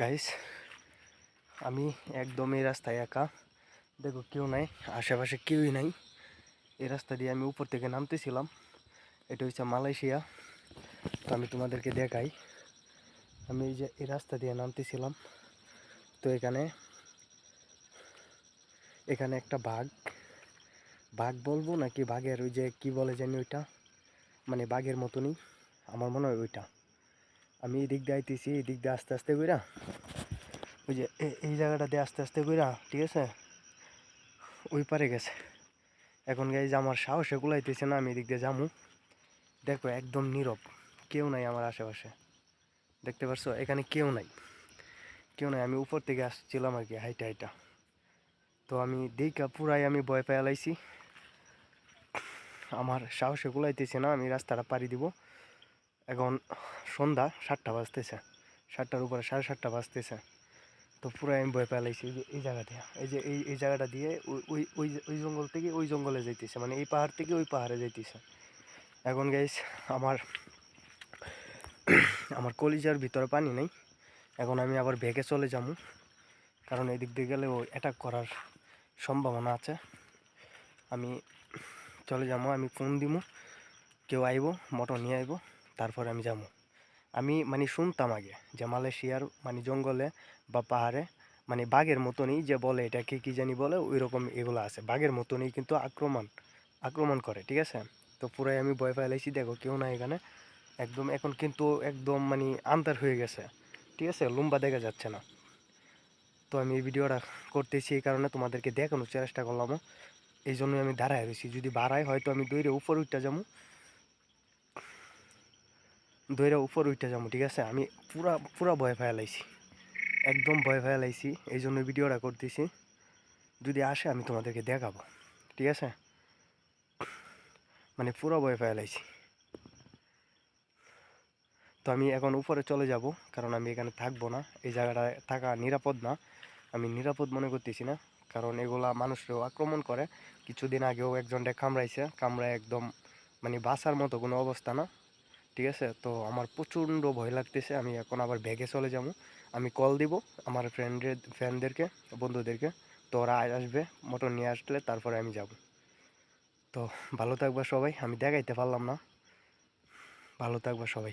Guys আমি একদম এই রাস্তায় একা। দেখো কেউ নাই, আশেপাশে কেউই নাই। এই রাস্তা দিয়ে আমি উপর থেকে নামতেছিলাম। এটা হচ্ছে মালয়েশিয়া। তো আমি তোমাদেরকে দেখাই। আমি এই যে এই রাস্তা দিয়ে নামতেছিলাম। তো এখানে এখানে একটা বাঘ। বাঘ বলব নাকি বাঘের ওই যে কি বলে জানি ওইটা? মানে বাঘের মতনই। আমার মনে হয় ওইটা। আমি এদিক দিক দিয়ে আইতেছি, এই দিক দিয়ে আস্তে আস্তে কইরা, ওই যে এই জায়গাটা দিয়ে আস্তে আস্তে কইরা, ঠিক আছে? ওই পারে গেছে। এখন গাইজ আমার সাহসে কুলাইতেছে না, আমি এদিক দিয়ে যামু। দেখো একদম নীরব, কেউ নাই আমার আশেপাশে। দেখতে পারছ? এখানে কেউ নাই। কেউ নাই, আমি উপর থেকে আসছিলাম আর কি, হাইটা হাইটা। তো আমি দেখা পুরাই আমি ভয় পেয়ে লাইছি। আমার সাহসে কুলাইতেছে না, আমি রাস্তাটা পাড়ি দিব। এখন সন্ধ্যা সাতটা বাজতেছে। সাতটার উপরে সাড়ে সাতটা বাজতেছে। তো পুরো আমি ভয় পেলাইছি এই যে, এই জায়গা দিয়ে। এই যে, এই এই জায়গাটা দিয়ে ওই ওই ওই জঙ্গল থেকে ওই জঙ্গলে যাইতেছে। মানে এই পাহাড় থেকে ওই পাহাড়ে যাইতেছে। এখন গাইস আমার আমার কলিজার ভিতরে পানি নেই। এখন আমি আবার ভেগে চলে যাব। কারণ এদিক দিয়ে গেলে ও অ্যাটাক করার সম্ভাবনা আছে। আমি চলে যাব, আমি ফোন দিব। কেউ আইব মোটর নিয়ে আইব। তারপরে আমি যাব। আমি মানে শুনতাম আগে যে মালয়েশিয়ার মানে জঙ্গলে বা পাহাড়ে মানে বাঘের মতনই যে বলে এটাকে কি জানি বলে ওই রকম এগুলো আছে। বাঘের মতনই কিন্তু আক্রমণ আক্রমণ করে, ঠিক আছে? তো পুরাই আমি ভয় পাইলাইছি দেখো কেউ না এখানে। একদম, এখন কিন্তু একদম মানে আন্তার হয়ে গেছে, ঠিক আছে? লম্বা দেখা যাচ্ছে না। তো আমি এই ভিডিওটা করতেছি এই কারণে তোমাদেরকে দেখানোর চেষ্টা করলাম। এই জন্যই আমি দাঁড়ায় রয়েছি। যদি বাড়াই হয়তো আমি দৈরে উপর উঠতে যাব। দইরা উপর উঠে যাব ঠিক আছে? আমি পুরা পুরা ভয় ফেলাইছি একদম ভয় ফেলাইছি এই জন্য ভিডিওটা করতেছি। যদি আসে, আমি তোমাদেরকে দেখাবো, ঠিক আছে? মানে পুরো ভয় ফেলাইছি তো আমি এখন উপরে চলে যাব, কারণ আমি এখানে থাকব না। এই জায়গাটা থাকা নিরাপদ না। আমি নিরাপদ মনে করতেছি না, কারণ এগুলা মানুষকেও আক্রমণ করে। কিছুদিন আগেও একজনটা কামড়াইছে, কামড়ায় একদম মানে বাসার মতো কোনো অবস্থা না। ঠিক আছে? তো আমার প্রচণ্ড ভয় লাগতেছে, আমি এখন আবার ব্যাগে চলে যাব। আমি কল দিব আমার ফ্রেন্ডের ফ্রেন্ডদেরকে বন্ধুদেরকে। তো ওরা আসবে মোটর নিয়ে আসলে তারপরে আমি যাব। তো ভালো থাকবা সবাই, আমি দেখাইতে পারলাম না। ভালো থাকবা সবাই।